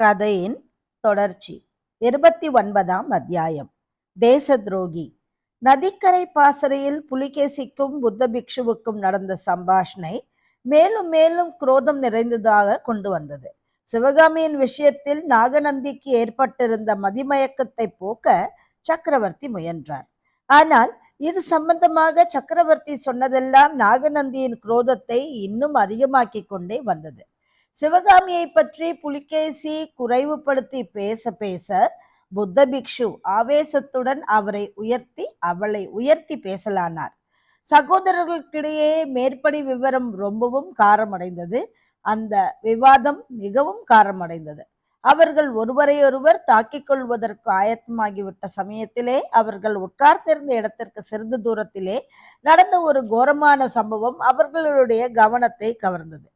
கதையின் தொடர்ச்சி. இருபத்தி ஒன்பதாம் அத்தியாயம். தேச துரோகி நதிக்கரை பாசறையில் புலிகேசிக்கும் புத்த பிக்ஷுவுக்கும் நடந்த சம்பாஷணை மேலும் மேலும் குரோதம் நிறைந்ததாக கொண்டு வந்தது. சிவகாமியின் விஷயத்தில் நாகநந்திக்கு ஏற்பட்டிருந்த மதிமயக்கத்தை போக்க சக்கரவர்த்தி முயன்றார். ஆனால் இது சம்பந்தமாக சக்கரவர்த்தி சொன்னதெல்லாம் நாகநந்தியின் குரோதத்தை இன்னும் அதிகமாக்கி கொண்டே வந்தது. சிவகாமியை பற்றி புலிகேசி குறைவுபடுத்தி பேச பேச புத்த பிக்ஷு ஆவேசத்துடன் அவரை உயர்த்தி அவளை உயர்த்தி பேசலானார். சகோதரர்களுக்கிடையே மேற்படி விவரம் ரொம்பவும் காரமடைந்தது. அந்த விவாதம் மிகவும் காரமடைந்தது. அவர்கள் ஒருவரையொருவர் தாக்கிக் கொள்வதற்கு ஆயத்தமாகிவிட்ட சமயத்திலே அவர்கள் உட்கார்ந்திருந்த இடத்திற்கு சிறிது தூரத்திலே நடந்த ஒரு கோரமான சம்பவம் அவர்களுடைய கவனத்தை கவர்ந்தது.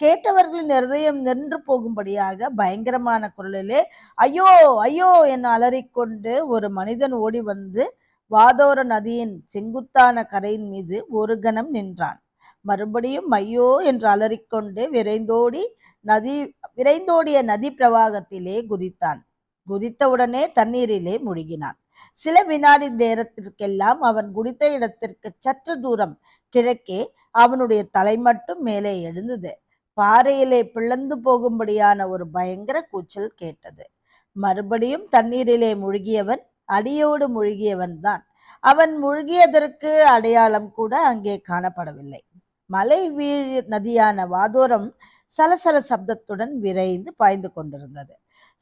கேட்டவர்களின் இருதயம் நின்று போகும்படியாக பயங்கரமான குரலிலே ஐயோ ஐயோ என அலறிக்கொண்டு ஒரு மனிதன் ஓடி வந்து வாதோர நதியின் செங்குத்தான கரையின் மீது ஒரு கணம் நின்றான். மறுபடியும் ஐயோ என்று அலறிக்கொண்டு விரைந்தோடி நதி விரைந்தோடிய நதி பிரவாகத்திலே குதித்தான். குதித்தவுடனே தண்ணீரிலே முழுகினான். சில வினாடி நேரத்திற்கெல்லாம் அவன் குடித்த இடத்திற்கு சற்று தூரம் கிழக்கே அவனுடைய தலை மட்டும் மேலே எழுந்தது. பாறையிலே பிளந்து போகும்படியான ஒரு பயங்கர கூச்சல் கேட்டது. மறுபடியும் தண்ணீரிலே முழுகியவன் அடியோடு முழுகியவன் தான். அவன் முழுகியதற்கு அடையாளம் கூட அங்கே காணப்படவில்லை. மலை வீழ் நதியான வாதோரம் சலசல சப்தத்துடன் விரைந்து பாய்ந்து கொண்டிருந்தது.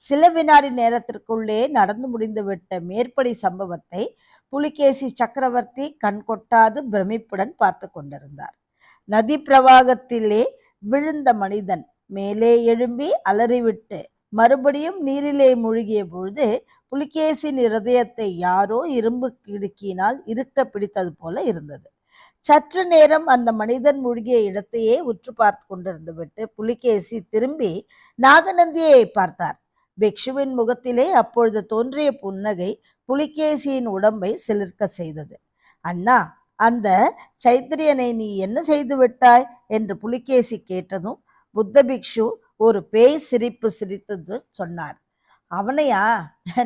சில வினாடி நேரத்திற்குள்ளே நடந்து முடிந்துவிட்ட மேற்படி சம்பவத்தை புலிகேசி சக்கரவர்த்தி கண்கொட்டாது பிரமிப்புடன் பார்த்து கொண்டிருந்தார். நதி பிரவாகத்திலே விழுந்த மனிதன் மேலே எழும்பி அலறிவிட்டு மறுபடியும் நீரிலே மூழ்கிய பொழுது புலிகேசின் இருதயத்தை யாரோ இரும்பு கிடுக்கினால் இருக்க பிடித்தது போல இருந்தது. சற்று நேரம் அந்த மனிதன் மூழ்கிய இடத்தையே உற்று பார்த்து கொண்டிருந்து விட்டு புலிகேசி திரும்பி நாகநந்தியை பார்த்தார். பிக்ஷுவின் முகத்திலே அப்பொழுது தோன்றிய புன்னகை புலிகேசியின் உடம்பை சிலிர்க்க செய்தது. அண்ணா அந்த சைத்திரியனை நீ என்ன செய்து விட்டாய்? என்று புலிகேசி கேட்டதும் புத்த பிக்ஷு ஒரு பேய் சிரிப்பு சிரித்தது சொன்னார். அவனையா?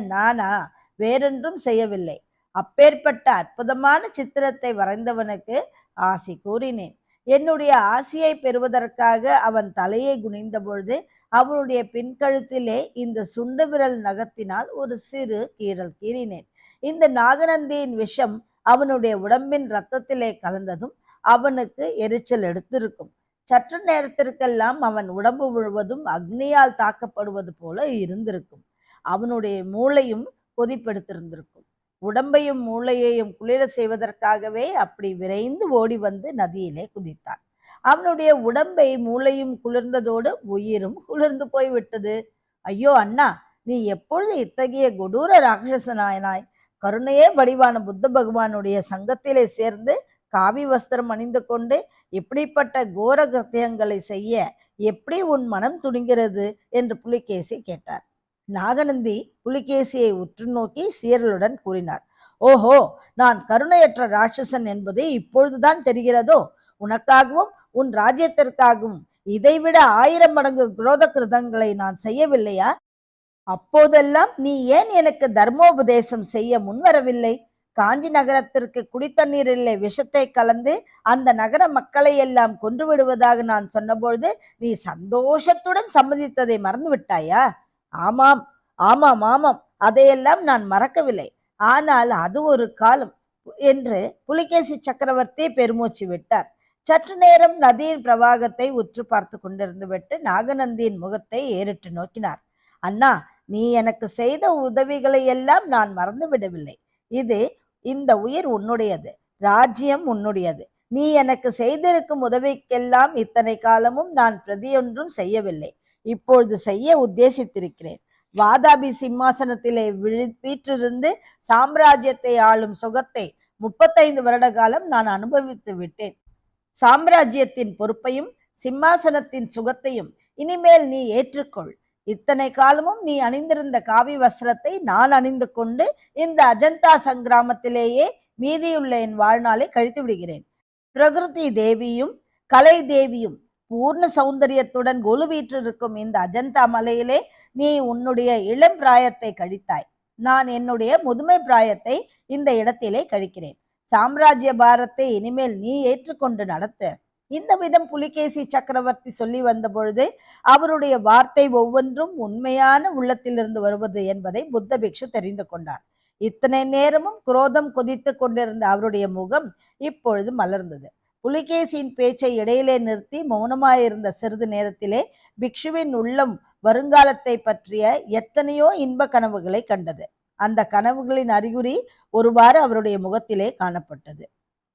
நானா? வேறொன்றும் செய்யவில்லை. அப்பேற்பட்ட அற்புதமான சித்திரத்தை வரைந்தவனுக்கு ஆசி கூறினேன். என்னுடைய ஆசியை பெறுவதற்காக அவன் தலையை குனிந்தபொழுது அவனுடைய பின்கழுத்திலே இந்த சுண்டு விரல் நகத்தினால் ஒரு சிறு கீறல் கீறினேன். இந்த நாகநந்தியின் விஷம் அவனுடைய உடம்பின் ரத்தத்திலே கலந்ததும் அவனுக்கு எரிச்சல் எடுத்திருக்கும். சற்று நேரத்திற்கெல்லாம் அவன் உடம்பு முழுவதும் அக்னியால் தாக்கப்படுவது போல இருந்திருக்கும். அவனுடைய மூளையும் கொதிப்பெடுத்திருந்திருக்கும். உடம்பையும் மூளையையும் குளிர செய்வதற்காகவே அப்படி விரைந்து ஓடி வந்து நதியிலே குதித்தான். அவனுடைய உடம்பை மூளையும் குளிர்ந்ததோடு உயிரும் குளிர்ந்து போய்விட்டது. ஐயோ அண்ணா நீ எப்பொழுது இத்தகைய கொடூர ராட்சசனாயனாய்? கருணையே வடிவான புத்த பகவானுடைய சங்கத்திலே சேர்ந்து காவி வஸ்திரம் அணிந்து கொண்டு இப்படிப்பட்ட கோர கிருத்தியங்களை செய்ய எப்படி உன் மனம் துணிகிறது? என்று புலிகேசி கேட்டார். நாகநந்தி புலிகேசியை உற்று நோக்கி சீரலுடன் கூறினார். ஓஹோ நான் கருணையற்ற ராட்சசன் என்பது இப்பொழுதுதான் தெரிகிறதோ? உனக்காகவும் உன் ராஜ்யத்திற்காகவும் இதைவிட ஆயிரம் மடங்கு குரோத கிருதங்களை நான் செய்யவில்லையா? அப்போதெல்லாம் நீ ஏன் எனக்கு தர்மோபதேசம் செய்ய முன்வரவில்லை? காஞ்சி நகரத்திற்கு குடித்தண்ணீரிலே விஷத்தை கலந்து அந்த நகர மக்களை எல்லாம் கொன்று விடுவதாக நான் சொன்னபொழுது நீ சந்தோஷத்துடன் சம்மதித்ததை மறந்து விட்டாயா ஆமாம் ஆமாம் ஆமாம். அதையெல்லாம் நான் மறக்கவில்லை. ஆனால் அது ஒரு காலம் என்று புலிகேசி சக்கரவர்த்தி பெருமூச்சு விட்டார். சற்று நேரம் நதியின் பிரவாகத்தை உற்று பார்த்து கொண்டிருந்து விட்டு நாகநந்தியின் முகத்தை ஏறிட்டு நோக்கினார். அண்ணா நீ எனக்கு செய்த உதவிகளை எல்லாம் நான் மறந்து விடவில்லை. இது இந்த உயிர் உன்னுடையது ராஜ்யம் உன்னுடையது. நீ எனக்கு செய்திருக்கும் உதவிக்கெல்லாம் இத்தனை காலமும் நான் பிரதியொன்றும் செய்யவில்லை. இப்பொழுது செய்ய உத்தேசித்திருக்கிறேன். வாதாபி சிம்மாசனத்திலே விழி வீற்றிருந்து சாம்ராஜ்யத்தை ஆளும் சுகத்தை முப்பத்தைந்து வருட காலம் நான் அனுபவித்து விட்டேன். சாம்ராஜ்யத்தின் பொறுப்பையும் சிம்மாசனத்தின் சுகத்தையும் இனிமேல் நீ ஏற்றுக்கொள். இத்தனை காலமும் நீ அணிந்திருந்த காவி வஸ்திரத்தை நான் அணிந்து கொண்டு இந்த அஜந்தா சங்கிராமத்திலேயே மீதியுள்ள என் வாழ்நாளை கழித்து விடுகிறேன். பிரகிருதி தேவியும் கலை தேவியும் பூர்ண சௌந்தரியத்துடன் கொலுவீற்றிருக்கும் இந்த அஜந்தா மலையிலே நீ உன்னுடைய இளம் பிராயத்தை கழித்தாய். நான் என்னுடைய முதுமை பிராயத்தை இந்த இடத்திலே கழிக்கிறேன். சாம்ராஜ்ய பாரத்தை இனிமேல் நீ ஏற்றுக்கொண்டு நடத்த. இந்த விதம் புலிகேசி சக்கரவர்த்தி சொல்லி வந்த பொழுது அவருடைய வார்த்தை ஒவ்வொன்றும் உண்மையான உள்ளத்திலிருந்து வருவது என்பதை புத்த பிக்ஷு தெரிந்து கொண்டார். இத்தனை நேரமும் குரோதம் கொதித்து கொண்டிருந்த அவருடைய முகம் இப்பொழுது மலர்ந்தது. புலிகேசியின் பேச்சை இடையிலே நிறுத்தி மௌனமாயிருந்த சிறிது நேரத்திலே பிக்ஷுவின் உள்ளம் வருங்காலத்தை பற்றிய எத்தனையோ இன்ப கனவுகளை கண்டது. அந்த கனவுகளின் அறிகுறி ஒருவாறு அவருடைய முகத்திலே காணப்பட்டது.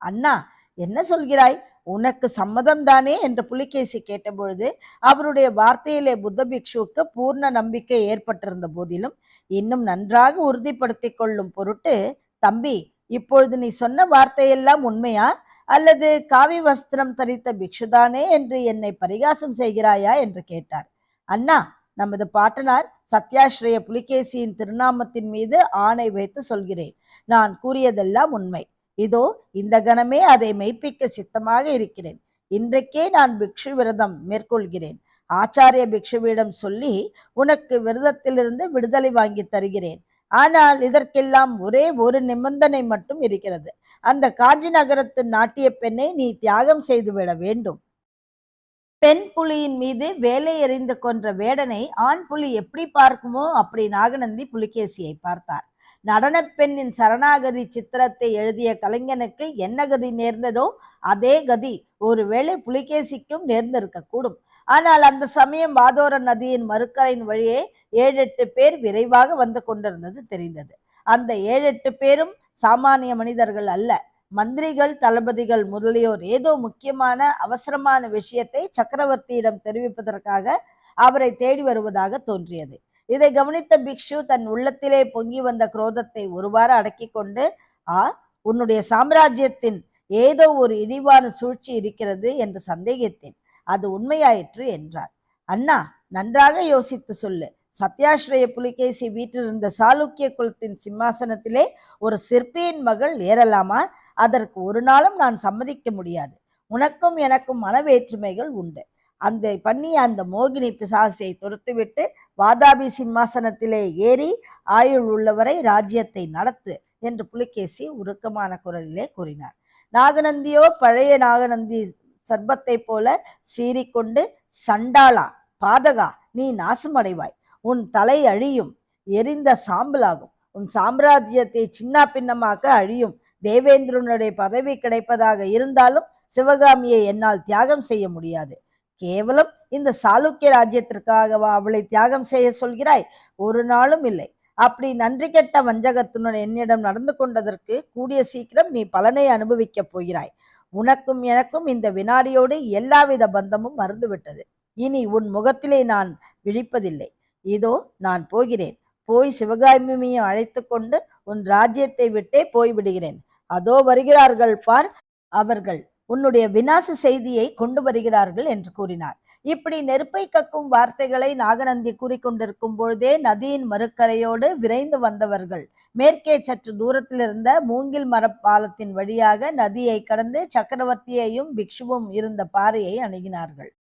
அண்ணா என்ன சொல்கிறாய்? உனக்கு சம்மதம் தானே என்று புலிகேசி கேட்டபொழுது அவருடைய வார்த்தையிலே புத்த பிக்ஷுவுக்கு பூர்ண நம்பிக்கை ஏற்பட்டிருந்த போதிலும் இன்னும் நன்றாக உறுதிப்படுத்திக் கொள்ளும் பொருட்டு தம்பி இப்பொழுது நீ சொன்ன வார்த்தையெல்லாம் உண்மையா? அல்லது காவி வஸ்திரம் தரித்த பிக்ஷுதானே என்று என்னை பரிகாசம் செய்கிறாயா? என்று கேட்டார். அண்ணா நமது பாட்டனார் சத்யாஸ்ரய புலிகேசியின் திருநாமத்தின் மீது ஆணை வைத்து சொல்கிறேன். நான் கூறியதெல்லாம் உண்மை. இதோ இந்த கணமே அதை மெய்ப்பிக்க சித்தமாக இருக்கிறேன். இன்றைக்கே நான் பிக்ஷு விரதம் மேற்கொள்கிறேன். ஆச்சாரிய பிக்ஷுவிடம் சொல்லி உனக்கு விரதத்திலிருந்து விடுதலை வாங்கி தருகிறேன். ஆனால் இதற்கெல்லாம் ஒரே ஒரு நிபந்தனை மட்டும் இருக்கிறது. அந்த காஞ்சி நகரத்து நாட்டிய பெண்ணை நீ தியாகம் செய்துவிட வேண்டும். பெண் புலியின் மீது வேலை எறிந்து கொன்ற வேடனை ஆண் புலி எப்படி பார்க்குமோ அப்படி நாகநந்தி புலிகேசியை பார்த்தார். நடனப்பெண்ணின் சரணாகதி சித்திரத்தை எழுதிய கலைஞனுக்கு என்ன கதி நேர்ந்ததோ அதே கதி. ஒருவேளை புலிகேசிக்கும் நேர்ந்திருக்கக்கூடும். ஆனால் அந்த சமயம் வாதோர நதியின் மறுக்கரையின் வழியே ஏழு எட்டு பேர் விரைவாக வந்து கொண்டிருந்தது தெரிந்தது. அந்த ஏழு எட்டு பேரும் சாமானிய மனிதர்கள் அல்ல. மந்திரிகள் தளபதிகள் முதலியோர் ஏதோ முக்கியமான அவசரமான விஷயத்தை சக்கரவர்த்தியிடம் தெரிவிப்பதற்காக அவரை தேடி வருவதாக தோன்றியது. இதை கவனித்த பிக்ஷு தன் உள்ளத்திலே பொங்கி வந்த குரோதத்தை ஒருவாறு அடக்கி கொண்டு ஆ உன்னுடைய சாம்ராஜ்யத்தின் ஏதோ ஒரு இழிவான சூழ்ச்சி இருக்கிறது என்று சந்தேகித்தேன். அது உண்மையாயிற்று என்றார். அண்ணா நன்றாக யோசித்து சொல்லு. சத்யாஸ்ரய புலிகேசி வீற்றிருந்த சாளுக்கிய குலத்தின் சிம்மாசனத்திலே ஒரு சிற்பியின் மகள் ஏறலாமா? அதற்கு ஒரு நாளும் நான் சம்மதிக்க முடியாது. உனக்கும் எனக்கும் மனவேற்றுமைகள் உண்டு. அந்த பண்ணி அந்த மோகினி பிசாசை துரத்துவிட்டு வாதாபி சிம்மாசனத்திலே ஏறி ஆயுள் உள்ளவரை ராஜ்யத்தை நடத்து என்று புலிகேசி உருக்கமான குரலிலே கூறினார். நாகநந்தியோ பழைய நாகநந்தி சர்பத்தை போல சீறிக்கொண்டு சண்டாளா பாதகா நீ நாசமடைவாய். உன் தலை அழியும் எரிந்த சாம்பலாகும். உன் சாம்ராஜ்யத்தை சின்ன பின்னமாக்க அழியும். தேவேந்திரனுடைய பதவி கிடைப்பதாக இருந்தாலும் சிவகாமியை என்னால் தியாகம் செய்ய முடியாது. கேவலம் இந்த சாளுக்கிய ராஜ்யத்திற்காகவா அவளை தியாகம் செய்ய சொல்கிறாய்? ஒரு நாளும் இல்லை. அப்படி நன்றி கெட்ட வஞ்சகத்துடன் என்னிடம் நடந்து கொண்டதற்கு கூடிய சீக்கிரம் நீ பலனை அனுபவிக்கப் போகிறாய். உனக்கும் எனக்கும் இந்த வினாடியோடு எல்லாவித பந்தமும் மறந்துவிட்டது. இனி உன் முகத்திலே நான் விழிப்பதில்லை. இதோ நான் போகிறேன். போய் சிவகாமியை அழைத்து கொண்டு உன் ராஜ்யத்தை விட்டே போய்விடுகிறேன். அதோ வருகிறார்கள் பார் அவர்கள். உன்னுடைய விநாச செய்தியை கொண்டு வருகிறார்கள் என்று கூறினார். இப்படி நெருப்பை கக்கும் வார்த்தைகளை நாகநந்தி கூறிக்கொண்டிருக்கும் பொழுதே நதியின் மறுக்கரையோடு விரைந்து வந்தவர்கள் மேற்கே சற்று தூரத்தில் இருந்த மூங்கில் மரப்பாலத்தின் வழியாக நதியை கடந்து சக்கரவர்த்தியையும் பிக்ஷுவும் இருந்த பாறையை அணுகினார்கள்.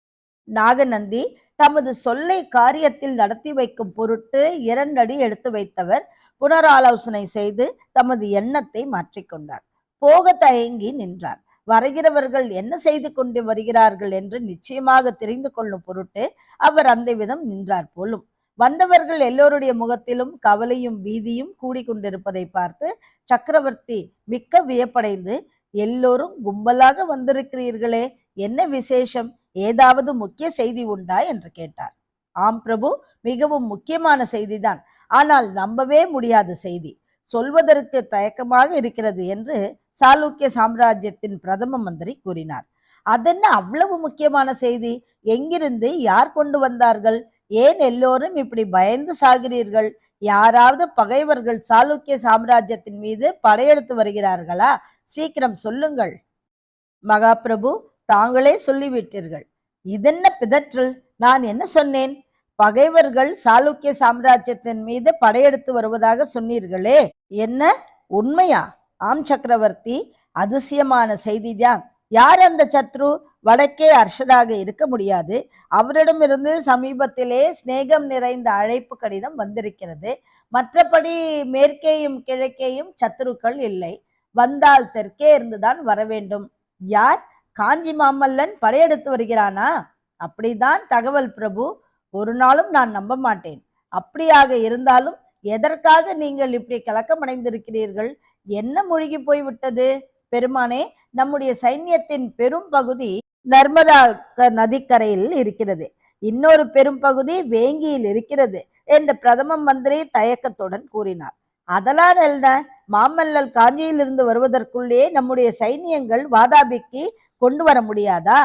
நாகநந்தி தமது சொல்லை காரியத்தில் நடத்தி வைக்கும் பொருட்டு இரண்டடி எடுத்து வைத்தவர் புனராலோசனை செய்து தமது எண்ணத்தை மாற்றிக்கொண்டார். போக தயங்கி நின்றார். வரைகிறவர்கள் என்ன செய்து கொண்டு வருகிறார்கள் என்று நிச்சயமாக தெரிந்து கொள்ளும் பொருட்டு அவர் அந்த விதம் நின்றார் போலும். வந்தவர்கள் எல்லோருடைய முகத்திலும் கவலையும் பீதியும் கூடிக்கொண்டிருப்பதை பார்த்து சக்கரவர்த்தி மிக்க வியப்படைந்து எல்லோரும் கும்பலாக வந்திருக்கிறீர்களே என்ன விசேஷம்? ஏதாவது முக்கிய செய்தி உண்டா? என்று கேட்டார். ஆம் பிரபு மிகவும் முக்கியமான செய்திதான். ஆனால் நம்பவே முடியாத செய்தி. சொல்வதற்கு தயக்கமாக இருக்கிறது என்று சாளுக்கிய சாம்ராஜ்யத்தின் பிரதம மந்திரி கூறினார். அதென்ன அவ்வளவு முக்கியமான செய்தி? எங்கிருந்து யார் கொண்டு வந்தார்கள்? ஏன் எல்லோரும் இப்படி பயந்து சாகிறீர்கள்? யாராவது பகைவர்கள் சாளுக்கிய சாம்ராஜ்யத்தின் மீது படையெடுத்து வருகிறார்களா? சீக்கிரம் சொல்லுங்கள். மகாபிரபு தாங்களே சொல்லிவிட்டீர்கள். இதென்ன பிதற்றல்? நான் என்ன சொன்னேன்? பகைவர்கள் சாளுக்கிய சாம்ராஜ்யத்தின் மீது படையெடுத்து வருவதாக சொன்னீர்களே. என்ன? உண்மையா? ஆம் சக்கரவர்த்தி. அதிசயமான செய்திதான். யார் அந்த சத்ரு? வடக்கே அர்ஷராக இருக்க முடியாது. அவரிடமிருந்து சமீபத்திலே சிநேகம் நிறைந்த அழைப்பு கடிதம் வந்திருக்கிறது. மற்றபடி மேற்கேயும் கிழக்கேயும் சத்துருக்கள் இல்லை. வந்தால் தெற்கே இருந்துதான் வர வேண்டும். யார்? காஞ்சி மாமல்லன் படையெடுத்து வருகிறானா? அப்படிதான் தகவல் பிரபு. ஒரு நாளும் நான் நம்ப மாட்டேன். அப்படியாக இருந்தாலும் எதற்காக நீங்கள் இப்படி கலக்கமடைந்திருக்கிறீர்கள்? என்ன மூழ்கி போய்விட்டது? பெருமானே நம்முடைய சைன்யத்தின் பெரும் பகுதி நர்மதா நதிக்கரையில் இருக்கிறது. இன்னொரு பெரும் பகுதி வேங்கியில் இருக்கிறது என்று பிரதம மந்திரி தயக்கத்துடன் கூறினார். அதெல்லாம் என்ன? மாமல்லல் காஞ்சியிலிருந்து வருவதற்குள்ளே நம்முடைய சைனியங்கள் வாதாபிக்கு கொண்டு வர முடியாதா?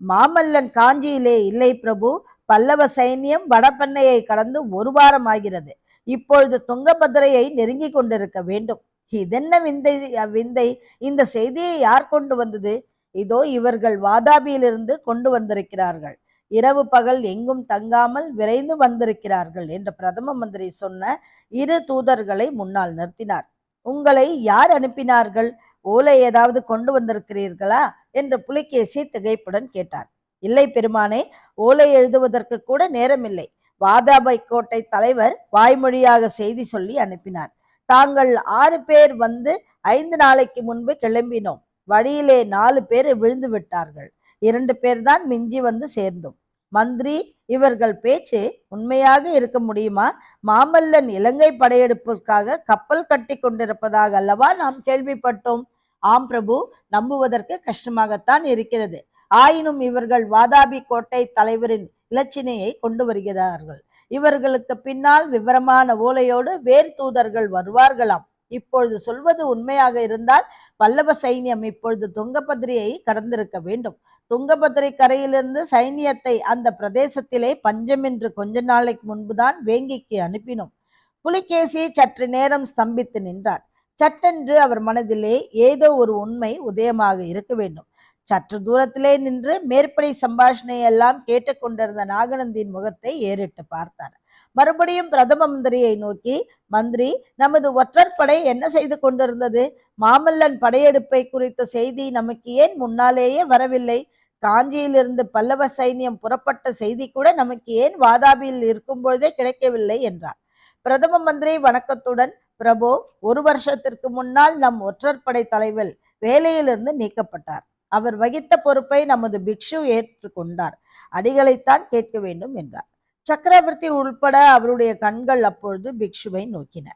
மாமல்லன் காஞ்சியிலே இல்லை பிரபு. பல்லவ சைன்யம் வடபெண்ணையை கடந்து ஒரு வாரம் ஆகிறது. இப்பொழுது துங்கபத்திரையை நெருங்கி கொண்டிருக்க வேண்டும். இதென்ன விந்தை விந்தை? இந்த செய்தியை யார் கொண்டு வந்தது? இதோ இவர்கள் வாதாபியிலிருந்து கொண்டு வந்திருக்கிறார்கள். இரவு பகல் எங்கும் தங்காமல் விரைந்து வந்திருக்கிறார்கள் என்று பிரதம மந்திரி சொன்ன இரு தூதர்களை முன்னால் நிறுத்தினார். உங்களை யார் அனுப்பினார்கள்? ஓலை ஏதாவது கொண்டு வந்திருக்கிறீர்களா? என்று புலிகேசி திகைப்புடன் கேட்டார். இல்லை பெருமானே ஓலை எழுதுவதற்கு கூட நேரமில்லை. வாதாபை கோட்டை தலைவர் வாய்மொழியாக செய்தி சொல்லி அனுப்பினார். தாங்கள் ஆறு பேர் வந்து ஐந்து நாளைக்கு முன்பு கிளம்பினோம். வழியிலே நாலு பேர் விழுந்து விட்டார்கள். இரண்டு பேர் தான் மிஞ்சி வந்து சேர்ந்தோம். மந்திரி இவர்கள் பேச்சு உண்மையாக இருக்க முடியுமா? மாமல்லன் இலங்கை படையெடுப்பிற்காக கப்பல் கட்டி கொண்டிருப்பதாக அல்லவா நாம் கேள்விப்பட்டோம்? ஆம் பிரபு நம்புவதற்கு கஷ்டமாகத்தான் இருக்கிறது. ஆயினும் இவர்கள் வாதாபி கோட்டை தலைவரின் இலச்சினையை கொண்டு வருகிறார்கள். இவர்களுக்கு பின்னால் விவரமான ஓலையோடு வேறு தூதர்கள் வருவார்களாம். இப்பொழுது சொல்வது உண்மையாக இருந்தால் பல்லவ சைன்யம் இப்பொழுது துங்கபத்ரியை கடந்திருக்க வேண்டும். துங்கபத்ரை கரையிலிருந்து சைனியத்தை அந்த பிரதேசத்திலே பஞ்சமென்று கொஞ்ச நாளைக்கு முன்புதான் வேங்கிக்கு அனுப்பினோம். புலிகேசி சற்று நேரம் ஸ்தம்பித்து நின்றார் சட்டென்று அவர் மனதிலே ஏதோ ஒரு உண்மை உதயமாக இருக்க வேண்டும். சற்று தூரத்திலே நின்று மேற்படி சம்பாஷணை எல்லாம் கேட்டுக்கொண்டிருந்த நாகநந்தியின் முகத்தை ஏறிட்டு பார்த்தார். மறுபடியும் பிரதம மந்திரியை நோக்கி மந்திரி நமது ஒற்றற்படை என்ன செய்து கொண்டிருந்தது? மாமல்லன் படையெடுப்பை குறித்த செய்தி நமக்கு ஏன் முன்னாலேயே வரவில்லை? காஞ்சியிலிருந்து பல்லவ சைன்யம் புறப்பட்ட செய்தி கூட நமக்கு ஏன் வாதாபியில் இருக்கும் பொழுதே கிடைக்கவில்லை? என்றார். பிரதம மந்திரி வணக்கத்துடன் பிரபு ஒரு வருஷத்திற்கு முன்னால் நம் ஒற்றற்படை தலைவர் வேலையிலிருந்து நீக்கப்பட்டார். அவர் வகித்த பொறுப்பை நமது பிக்ஷு ஏற்றுக்கொண்டார். அடிகளைத்தான் கேட்க வேண்டும் என்றார். சக்கரவர்த்தி உள்பட அவருடைய கண்கள் அப்பொழுது பிக்ஷுவை நோக்கின.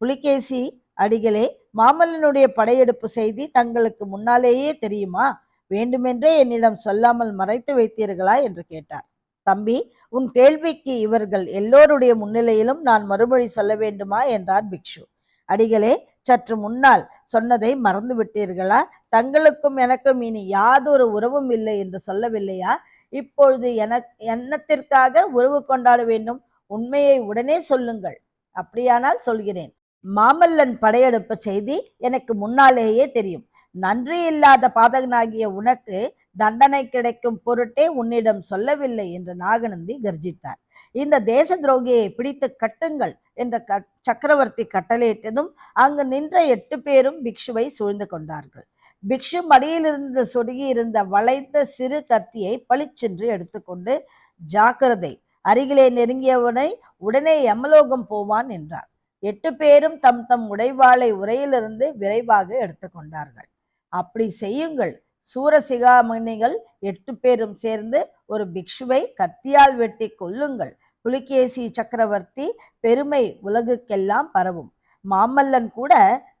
புலிகேசி அடிகளே மாமல்லனுடைய படையெடுப்பு செய்தி தங்களுக்கு முன்னாலேயே தெரியுமா? வேண்டுமென்றே என்னிடம் சொல்லாமல் மறைத்து வைத்தீர்களா? என்று கேட்டார். தம்பி உன் கேள்விக்கு இவர்கள் எல்லோருடைய முன்னிலையிலும் நான் மறுமொழி சொல்ல வேண்டுமா? என்றார் பிக்ஷு. அடிகளே சற்று முன்னால் சொன்னதை மறந்து விட்டீர்களா தங்களுக்கும் எனக்கும் இனி யாதொரு உறவும் இல்லை என்று சொல்லவில்லையா? இப்பொழுது என எண்ணத்திற்காக உறவு கொண்டாட வேண்டும்? உண்மையை உடனே சொல்லுங்கள். அப்படியானால் சொல்கிறேன். மாமல்லன் படையெடுப்பு செய்தி எனக்கு முன்னாலேயே தெரியும். நன்றி இல்லாத பாதகனாகிய உனக்கு தண்டனை கிடைக்கும் பொருட்டே உன்னிடம் சொல்லவில்லை என்று நாகநந்தி கர்ஜித்தார். இந்த தேச துரோகியை பிடித்து கட்டுங்கள் என்ற க சக்கரவர்த்தி கட்டளையிட்டதும் அங்கு நின்ற எட்டு பேரும் பிக்ஷுவை சூழ்ந்து கொண்டார்கள். பிக்ஷு மடியிலிருந்து சொருகி இருந்த வளைந்த சிறு கத்தியை பளிச்சென்று எடுத்துக்கொண்டு ஜாக்கிரதை அருகிலே நெருங்கியவனை உடனே யமலோகம் போவான் என்றார். எட்டு பேரும் தம் தம் உடைவாளை உரையிலிருந்து விரைவாக எடுத்துக்கொண்டார்கள். அப்படி செய்யுங்கள் சூரசிகாமணிகள் எட்டு பேரும் சேர்ந்து ஒரு பிக்ஷுவை கத்தியால் வெட்டி கொல்லுங்கள். புலிகேசி சக்கரவர்த்தி பெருமை உலகுக்கெல்லாம் பரவும். மாமல்லன் கூட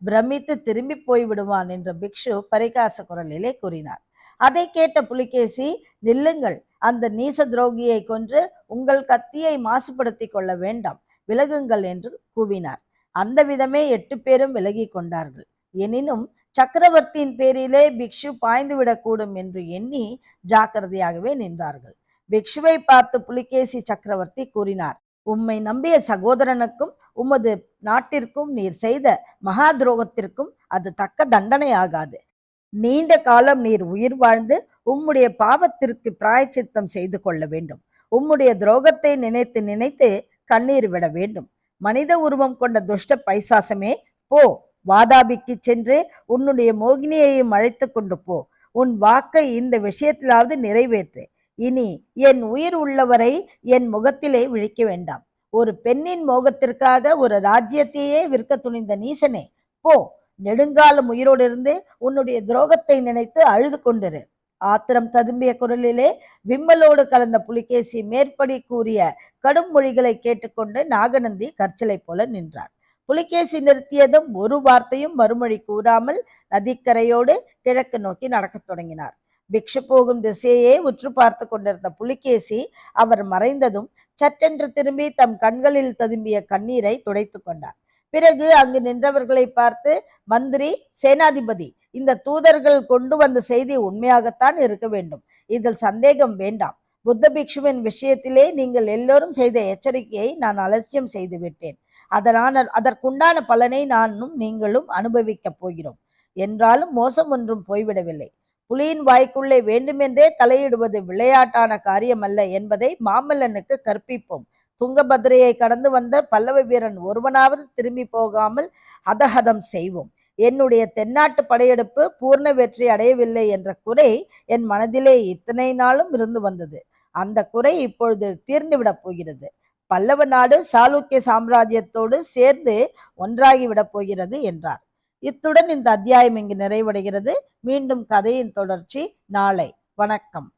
பிரமித்து திரும்பி போய் விடுவான் என்ற பிக்ஷு பரிகாச குரலிலே கூறினார். அதை கேட்ட புலிகேசி நில்லுங்கள் அந்த நீச துரோகியை கொன்று உங்கள் கத்தியை மாசுபடுத்திக் கொள்ள வேண்டாம். விலகுங்கள் என்று கூவினார். அந்த விதமே எட்டு பேரும் விலகி கொண்டார்கள். எனினும் சக்கரவர்த்தியின் பேரிலே பிக்ஷு பாய்ந்து விடக்கூடும் என்று எண்ணி ஜாக்கிரதையாகவே நின்றார்கள். பிக்ஷுவை பார்த்து புலிகேசி சக்கரவர்த்தி கூறினார் உம்மை நம்பிய சகோதரனுக்கும் உமது நாட்டிற்கும் நீர் செய்த மகா துரோகத்திற்கும் அது தக்க தண்டனை ஆகாது. நீண்ட காலம் நீர் உயிர் வாழ்ந்து உம்முடைய பாவத்திற்கு பிராயச்சித்தம் செய்து கொள்ள வேண்டும். உம்முடைய துரோகத்தை நினைத்து நினைத்து கண்ணீர் விட வேண்டும். மனித உருவம் கொண்ட துஷ்ட பைசாசமே போ! வாதாபிக்கு சென்று உன்னுடைய மோகினியையும் அழைத்து கொண்டு போ. உன் வாக்கை இந்த விஷயத்திலாவது நிறைவேற்று. இனி என் உயிர் உள்ளவரை என் முகத்திலே விழிக்க வேண்டாம். ஒரு பெண்ணின் மோகத்திற்காக ஒரு ராஜ்யத்தையே விற்க துணிந்த நீசனே போ. நெடுங்காலம் உயிரோடு இருந்து உன்னுடைய துரோகத்தை நினைத்து அழுது கொண்டிரு. ஆத்திரம் ததும்பிய குரலிலே விம்மலோடு கலந்த புலிகேசி மேற்படி கூறிய கடும் மொழிகளை கேட்டுக்கொண்டு நாகநந்தி கற்சலை போல நின்றார் புலிகேசி நிறுத்தியதும் ஒரு வார்த்தையும் மறுமொழி கூறாமல் நதிக்கரையோடு கிழக்கு நோக்கி நடக்கத் தொடங்கினார். பிக்ஷு போகும் திசையே உற்று பார்த்து கொண்டிருந்த புலிகேசி அவர் மறைந்ததும் சட்டென்று திரும்பி தம் கண்களில் ததும்பிய கண்ணீரை துடைத்து கொண்டார். பிறகு அங்கு நின்றவர்களை பார்த்து மந்திரி சேனாதிபதி இந்த தூதர்கள் கொண்டு வந்த செய்தி உண்மையாகத்தான் இருக்க வேண்டும். இதில் சந்தேகம் வேண்டாம். புத்த பிக்ஷுவின் விஷயத்திலே நீங்கள் எல்லோரும் செய்த எச்சரிக்கையை நான் அலட்சியம் செய்து விட்டேன். அதனான அதற்குண்டான பலனை நானும் நீங்களும் அனுபவிக்கப் போகிறோம். என்றாலும் மோசம் ஒன்றும் போய்விடவில்லை. புலியின் வாய்க்குள்ளே வேண்டுமென்றே தலையிடுவது விளையாட்டான காரியமல்ல என்பதை மாமல்லனுக்கு கற்பிப்போம். துங்கபத்ரையை கடந்து வந்த பல்லவ வீரன் ஒருவனாவது திரும்பி போகாமல் அதஹதம் செய்வோம். என்னுடைய தென்னாட்டு படையெடுப்பு பூர்ண வெற்றி அடையவில்லை என்ற குறை என் மனதிலே இத்தனை நாளும் இருந்து வந்தது. அந்த குறை இப்பொழுது தீர்ந்துவிடப் போகிறது. பல்லவ நாடு சாளுக்கிய சாம்ராஜ்யத்தோடு சேர்ந்து ஒன்றாகிவிடப் போகிறது என்றார். இத்துடன் இந்த அத்தியாயம் இங்கு நிறைவடைகிறது. மீண்டும் கதையின் தொடர்ச்சி நாளை. வணக்கம்.